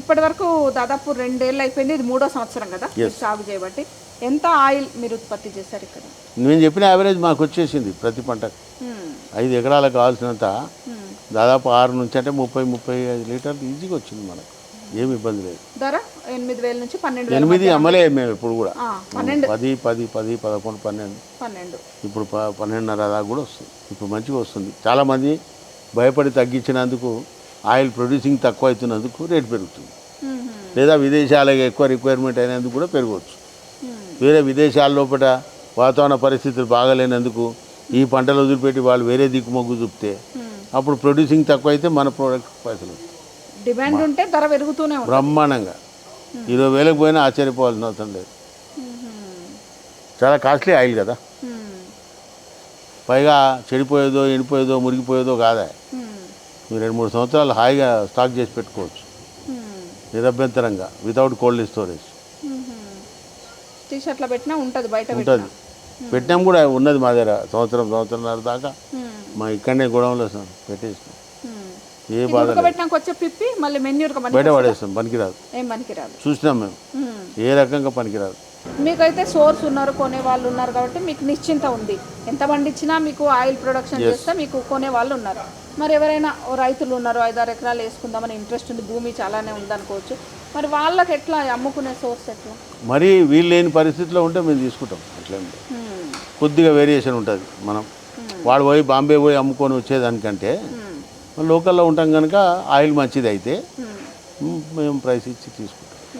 ఇప్పటి వరకు దాదాపు రెండేళ్ళు అయిపోయింది. ఇది మూడో సంవత్సరం కదా సాగు చేయబట్టి. ఎంత ఆయిల్ మీరు ఉత్పత్తి చేశారు ఇక్కడ? నేను చెప్పిన యావరేజ్ మాకు వచ్చేసింది ప్రతి పంటకు మ్మ్. ఐదు ఎకరాలకు కావాల్సినంత. దాదాపు ఆరు నుంచి అంటే ముప్పై ముప్పై ఐదు లీటర్లు ఈజీగా వచ్చింది మనకు. ఏమి ఇబ్బంది లేదు. ధర ఎనిమిది వేల నుంచి పన్నెండు ఎనిమిది అమ్మలే మేము ఇప్పుడు కూడా. పది పది పది పదకొండు పన్నెండు. పన్నెండు. ఇప్పుడు పన్నెండున్నర దాకా కూడా వస్తుంది. ఇప్పుడు మంచిగా వస్తుంది. చాలామంది భయపడి తగ్గించినందుకు ఆయిల్ ప్రొడ్యూసింగ్ తక్కువ అవుతున్నందుకు రేటు పెరుగుతుంది. లేదా విదేశాలకు ఎక్కువ రిక్వైర్మెంట్ అయినందుకు కూడా పెరగవచ్చు. వేరే విదేశాల లోపల వాతావరణ పరిస్థితులు బాగాలేనందుకు ఈ పంటలు వదిలిపెట్టి వాళ్ళు వేరే దిక్కు మొగ్గు చూపితే. అప్పుడు ప్రొడ్యూసింగ్ తక్కువ అయితే మన ప్రోడక్ట్ పైసలు. డిమాండ్ ఉంటే ధర పెరుగుతూనే బ్రహ్మాండంగా ఇరవై వేలకు పోయినా ఆశ్చర్యపోవాల్సిన అవసరం లేదు. చాలా కాస్ట్లీ ఆయిల్ కదా. పైగా చెడిపోయేదో ఎండిపోయేదో మురిగిపోయేదో కాదా రెండు మూడు సంవత్సరాలు హాయిగా స్టాక్ చేసి పెట్టుకోవచ్చు. నిరభ్యంతరంగా వితౌట్ కోల్డ్ స్టోరేజ్ టీ షర్ట్లో పెట్టినా ఉంటుంది బయట ఉంటుంది. పెట్టినా కూడా ఉన్నది మా దగ్గర సంవత్సరం సంవత్సరంన్నర దాకా. మా ఇక్కడనే గొడవలో పెట్టేసినాం. ఏ బాధ బయట పడేస్తాం పనికిరాదు. చూసినాం మ్మ్. ఏ రకంగా పనికిరాదు. మీకైతే సోర్స్ ఉన్నారు కొనే వాళ్ళు ఉన్నారు కాబట్టి మీకు నిశ్చింత ఉంది. ఎంత పండించినా మీకు ఆయిల్ ప్రొడక్షన్ చేస్తే మీకు కొనే వాళ్ళు ఉన్నారు. మరి ఎవరైనా రైతులు ఉన్నారు ఐదారు ఎకరాలు వేసుకుందామని ఇంట్రెస్ట్ ఉంది భూమి చాలానే ఉందనుకోవచ్చు. మరి వాళ్ళకి ఎట్లా అమ్ముకునే సోర్స్ ఎట్లా? మరీ వీలు లేని పరిస్థితిలో ఉంటే మేము తీసుకుంటాం. అట్లేం. మ్మ్. కొద్దిగా వేరియేషన్ ఉంటుంది మనం. వాడు పోయి బాంబే పోయి అమ్ముకొని వచ్చేదానికంటే మ్మ్. లోకల్లో ఉంటాం కనుక ఆయిల్ మంచిది అయితే మేము ప్రైస్ ఇచ్చి తీసుకుంటాం.